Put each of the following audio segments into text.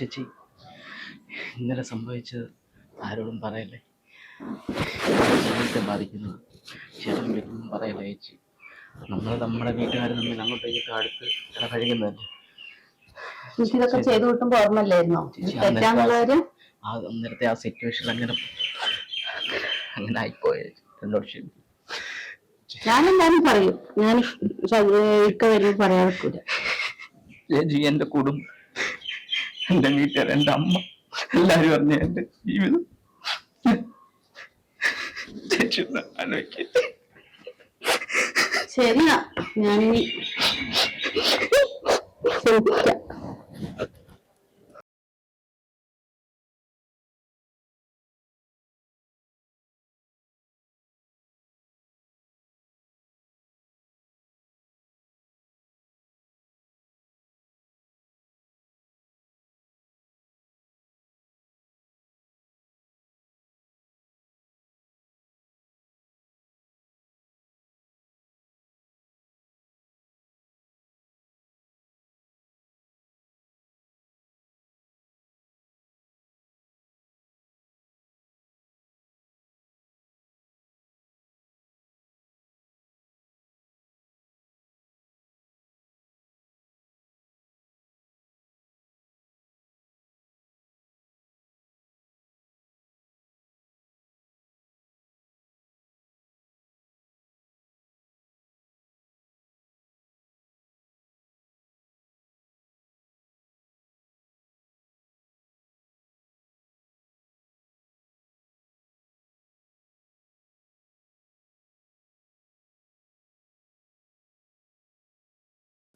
ചേച്ചി ഇന്നലെ സംഭവിച്ചത് ആരോടും പറയല്ലേ ജീവിതത്തെ ബാധിക്കുന്നത് ചേട്ടൻ വിളിക്കുമ്പോൾ പറയല്ലേ ചേച്ചി നമ്മൾ നമ്മുടെ വീട്ടുകാർ തമ്മിൽ അങ്ങോട്ടും ഇങ്ങോട്ടും അടുത്ത് ഇടപഴകുന്നതല്ലേ ഇതൊക്കെ ചെയ്തു കിട്ടുമ്പോ ആ അന്നേരത്തെ ആ സിറ്റുവേഷൻ അങ്ങനെ അങ്ങനെ ആയിപ്പോയ എന്നോട് ക്ഷമിക്കും ഞാനെന്തായാലും പറയും ഞാൻ ഇക്ക വരുമ്പോൾ പറയാൻ ചേച്ചി എന്റെ കുടുംബം എന്റെ വീട്ടുകാർ എന്റെ അമ്മ എല്ലാരും അറിഞ്ഞ എന്റെ ജീവിതം. ശരിയാ ഞാൻ ശ്രമിക്കാം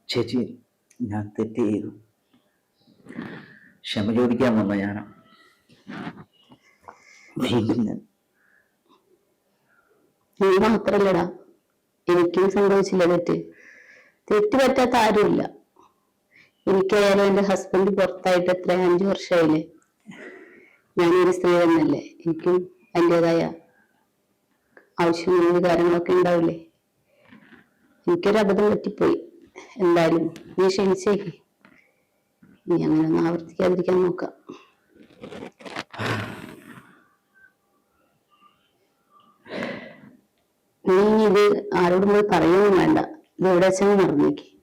ചേച്ചി ഞാൻ തെറ്റ് ചെയ്തു. ക്ഷമ ചോദിക്കാൻ വന്ന ഞാൻ. നീ മാത്രല്ലടാ എനിക്കും സംഭവിച്ചില്ല തെറ്റ്. തെറ്റ് പറ്റാത്ത ആരുമില്ല. എനിക്കായാലും എന്റെ ഹസ്ബൻഡ് പുറത്തായിട്ട് എത്ര അഞ്ചു വർഷമായില്ലേ? ഞാനൊരു സ്ത്രീ തന്നെയല്ലേ. എനിക്കും അതിന്റെതായ ആവശ്യങ്ങളും കാര്യങ്ങളൊക്കെ ഉണ്ടാവില്ലേ? എനിക്കൊരു അബദ്ധം പറ്റിപ്പോയി. എന്തായാലും നീ ക്ഷണിച്ചേ. നീ അങ്ങനെ ഒന്നും ആവർത്തിക്കാതിരിക്കാൻ നോക്കാം. നീ ഇത് ആരോടും പോയി പറയുകയും വേണ്ട. ഇത് എവിടെ വെച്ചാൽ മറന്നേക്ക്.